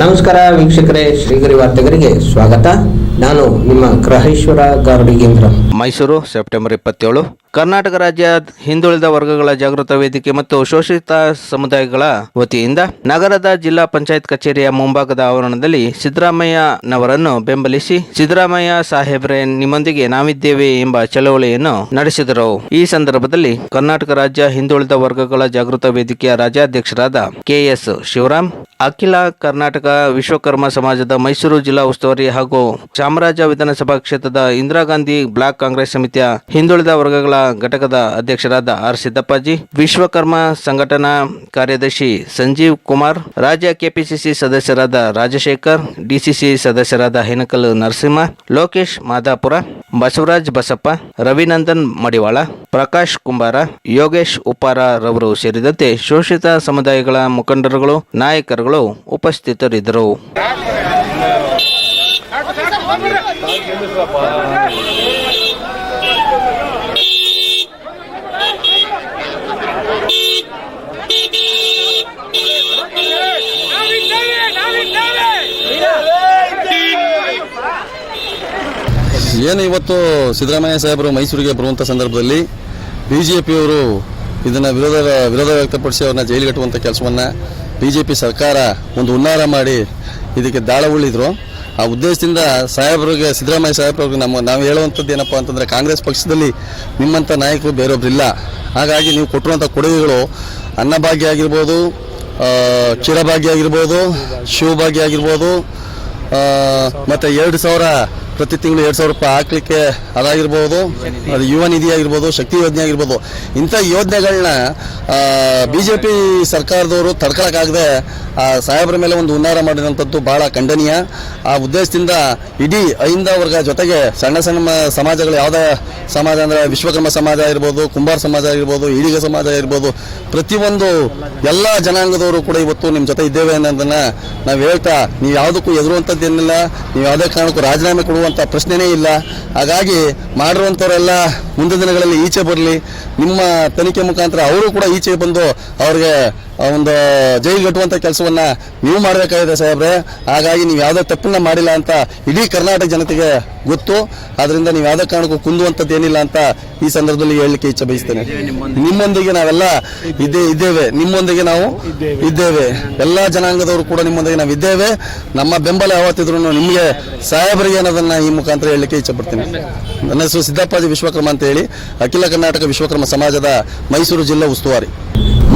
ನಮಸ್ಕಾರ ವೀಕ್ಷಕರೇ, ಶ್ರೀಗರಿ ವಾರ್ತೆಗರಿಗೆ ಸ್ವಾಗತ. ನಾನು ನಿಮ್ಮ ಗ್ರಹೇಶ್ವರ ಗಾರ್ಡಿಗೇಂದ್ರ ಮೈಸೂರು, ಸೆಪ್ಟೆಂಬರ್ ಇಪ್ಪತ್ತೇಳು. ಕರ್ನಾಟಕ ರಾಜ್ಯ ಹಿಂದುಳಿದ ವರ್ಗಗಳ ಜಾಗೃತ ವೇದಿಕೆ ಮತ್ತು ಶೋಷಿತ ಸಮುದಾಯಗಳ ವತಿಯಿಂದ ನಗರದ ಜಿಲ್ಲಾ ಪಂಚಾಯತ್ ಕಚೇರಿಯ ಮುಂಭಾಗದ ಆವರಣದಲ್ಲಿ ಸಿದ್ದರಾಮಯ್ಯನವರನ್ನು ಬೆಂಬಲಿಸಿ ಸಿದ್ದರಾಮಯ್ಯ ಸಾಹೇಬ್ರೆ, ನಿಮ್ಮೊಂದಿಗೆ ನಾವಿದ್ದೇವೆ ಎಂಬ ಚಳವಳಿಯನ್ನು ನಡೆಸಿದರು. ಈ ಸಂದರ್ಭದಲ್ಲಿ ಕರ್ನಾಟಕ ರಾಜ್ಯ ಹಿಂದುಳಿದ ವರ್ಗಗಳ ಜಾಗೃತ ವೇದಿಕೆಯ ರಾಜ್ಯಾಧ್ಯಕ್ಷರಾದ ಕೆಎಸ್ ಶಿವರಾಮ್, ಅಖಿಲ ಕರ್ನಾಟಕ ವಿಶ್ವಕರ್ಮ ಸಮಾಜದ ಮೈಸೂರು ಜಿಲ್ಲಾ ಉಸ್ತುವಾರಿ ಹಾಗೂ ಚಾಮರಾಜ ವಿಧಾನಸಭಾ ಕ್ಷೇತ್ರದ ಇಂದಿರಾ ಗಾಂಧಿ ಬ್ಲಾಕ್ ಕಾಂಗ್ರೆಸ್ ಸಮಿತಿಯ ಹಿಂದುಳಿದ ವರ್ಗಗಳ ಘಟಕದ ಅಧ್ಯಕ್ಷರಾದ ಆರ್ ಸಿದ್ದಪ್ಪಾಜಿ, ವಿಶ್ವಕರ್ಮ ಸಂಘಟನಾ ಕಾರ್ಯದರ್ಶಿ ಸಂಜೀವ್ ಕುಮಾರ್, ರಾಜ್ಯ ಕೆಪಿಸಿಸಿ ಸದಸ್ಯರಾದ ರಾಜಶೇಖರ್, ಡಿಸಿಸಿ ಸದಸ್ಯರಾದ ಹೆನಕಲ್ ನರಸಿಂಹ, ಲೋಕೇಶ್ ಮಾದಾಪುರ, ಬಸವರಾಜ್ ಬಸಪ್ಪ, ರವಿನಂದನ್ ಮಡಿವಾಳ ಪ್ರಕಾಶ್ ಕುಂಬಾರ, ಯೋಗೇಶ್ ಉಪಾರರವರು ಸೇರಿದಂತೆ ಶೋಷಿತ ಸಮುದಾಯಗಳ ಮುಖಂಡರುಗಳು, ನಾಯಕರುಗಳು ಉಪಸ್ಥಿತರಿದ್ದರು. ಏನು ಇವತ್ತು ಸಿದ್ದರಾಮಯ್ಯ ಸಾಹೇಬರು ಮೈಸೂರಿಗೆ ಬರುವಂಥ ಸಂದರ್ಭದಲ್ಲಿ ಬಿ ಜೆ ಪಿಯವರು ಇದನ್ನು ವಿರೋಧ ವಿರೋಧ ವ್ಯಕ್ತಪಡಿಸಿ ಅವ್ರನ್ನ ಜೈಲಿಗೆ ಕಟ್ಟುವಂಥ ಕೆಲಸವನ್ನು ಬಿ ಜೆ ಪಿ ಸರ್ಕಾರ ಒಂದು ಉನ್ನಾರ ಮಾಡಿ ಇದಕ್ಕೆ ದಾಳ ಉಳಿದ್ರು. ಆ ಉದ್ದೇಶದಿಂದ ಸಾಹೇಬರಿಗೆ, ಸಿದ್ದರಾಮಯ್ಯ ಸಾಹೇಬ್ರಿಗೆ ನಮ್ಮ, ನಾವು ಹೇಳುವಂಥದ್ದು ಏನಪ್ಪ ಅಂತಂದರೆ ಕಾಂಗ್ರೆಸ್ ಪಕ್ಷದಲ್ಲಿ ನಿಮ್ಮಂಥ ನಾಯಕರು ಬೇರೊಬ್ಬರಿಲ್ಲ ಹಾಗಾಗಿ ನೀವು ಕೊಟ್ಟಿರುವಂಥ ಕೊಡುಗೆಗಳು ಅನ್ನಭಾಗ್ಯ ಆಗಿರ್ಬೋದು ಚಿರಭಾಗ್ಯ ಆಗಿರ್ಬೋದು, ಶಿವಭಾಗ್ಯ ಆಗಿರ್ಬೋದು ಮತ್ತೆ ಎರಡು ಸಾವಿರ ಪ್ರತಿ ತಿಂಗಳು ಎರಡು ಸಾವಿರ ರೂಪಾಯಿ ಹಾಕ್ಲಿಕ್ಕೆ ಅದಾಗಿರ್ಬೋದು, ಅದು ಯುವ ನಿಧಿ ಆಗಿರ್ಬೋದು, ಶಕ್ತಿ ಯೋಜನೆ ಆಗಿರ್ಬೋದು. ಇಂಥ ಯೋಜನೆಗಳನ್ನ ಬಿ ಜೆ ಪಿ ಸರ್ಕಾರದವರು ತಡ್ಕೊಳಕ್ಕಾಗದೆ, ಆ, ಸಾಹೇಬರ ಮೇಲೆ ಒಂದು ಹುನ್ನಾರ ಮಾಡಿದಂಥದ್ದು ಬಹಳ ಖಂಡನೀಯ. ಆ ಉದ್ದೇಶದಿಂದ ಇಡೀ ಐಂದ ವರ್ಗ ಜೊತೆಗೆ ಸಣ್ಣ ಸಣ್ಣ ಸಮಾಜಗಳು, ಯಾವುದೇ ಸಮಾಜ ಅಂದರೆ ವಿಶ್ವಕರ್ಮ ಸಮಾಜ ಆಗಿರ್ಬೋದು, ಕುಂಬಾರ ಸಮಾಜ ಆಗಿರ್ಬೋದು, ಈಡಿಗ ಸಮಾಜ ಆಗಿರ್ಬೋದು, ಪ್ರತಿಯೊಂದು ಎಲ್ಲ ಜನಾಂಗದವರು ಕೂಡ ಇವತ್ತು ನಿಮ್ಮ ಜೊತೆ ಇದ್ದೇವೆ ಅನ್ನೋದನ್ನ ನಾವು ಹೇಳ್ತಾ, ನೀವು ಯಾವುದಕ್ಕೂ ಎದುರುವಂಥದ್ದು ಏನಿಲ್ಲ ನೀವು ಯಾವುದೇ ಕಾರಣಕ್ಕೂ ರಾಜೀನಾಮೆ ಕೊಡುವಂಥ ಪ್ರಶ್ನೆನೇ ಇಲ್ಲ. ಹಾಗಾಗಿ ಮಾಡಿರುವಂಥವರೆಲ್ಲ ಮುಂದಿನ ದಿನಗಳಲ್ಲಿ ಈಚೆ ಬರಲಿ. ನಿಮ್ಮ ತನಿಖೆ ಮುಖಾಂತರ ಅವರು ಕೂಡ ಈಚೆ ಬಂದು ಅವ್ರಿಗೆ ಒಂದು ಜೈಲು ಕಟ್ಟುವಂಥ ಕೆಲಸವನ್ನ ನೀವು ಮಾಡಬೇಕಾಗಿದೆ ಸಾಹೇಬ್ರೆ. ಹಾಗಾಗಿ ನೀವು ಯಾವುದೇ ತಪ್ಪನ್ನ ಮಾಡಿಲ್ಲ ಅಂತ ಇಡೀ ಕರ್ನಾಟಕ ಜನತೆಗೆ ಗೊತ್ತು. ಅದರಿಂದ ನೀವು ಯಾವುದೇ ಕಾರಣಕ್ಕೂ ಕುಂದುವಂಥದ್ದು ಏನಿಲ್ಲ ಅಂತ ಈ ಸಂದರ್ಭದಲ್ಲಿ ಹೇಳಲಿಕ್ಕೆ ಇಚ್ಛೆ ಬಯಸ್ತೇನೆ. ನಿಮ್ಮೊಂದಿಗೆ ನಾವೆಲ್ಲ ಇದ್ದೇ ಇದ್ದೇವೆ. ನಿಮ್ಮೊಂದಿಗೆ ನಾವು ಇದ್ದೇವೆ. ಎಲ್ಲ ಜನಾಂಗದವರು ಕೂಡ ನಿಮ್ಮೊಂದಿಗೆ ನಾವು ಇದ್ದೇವೆ. ನಮ್ಮ ಬೆಂಬಲ ಯಾವತ್ತಿದ್ರು ನಿಮಗೆ ಸಾಹೇಬರಿಗೆ ಅನ್ನೋದನ್ನ ಈ ಮುಖಾಂತರ ಹೇಳಲಿಕ್ಕೆ ಇಚ್ಛೆ ಪಡ್ತೀನಿ. ನನ್ನ ಹೆಸರು ಸಿದ್ದಪ್ಪಾಜಿ ವಿಶ್ವಕರ್ಮ ಅಂತ ಹೇಳಿ ಅಖಿಲ ಕರ್ನಾಟಕ ವಿಶ್ವಕರ್ಮ ಸಮಾಜದ ಮೈಸೂರು ಜಿಲ್ಲಾ ಉಸ್ತುವಾರಿ.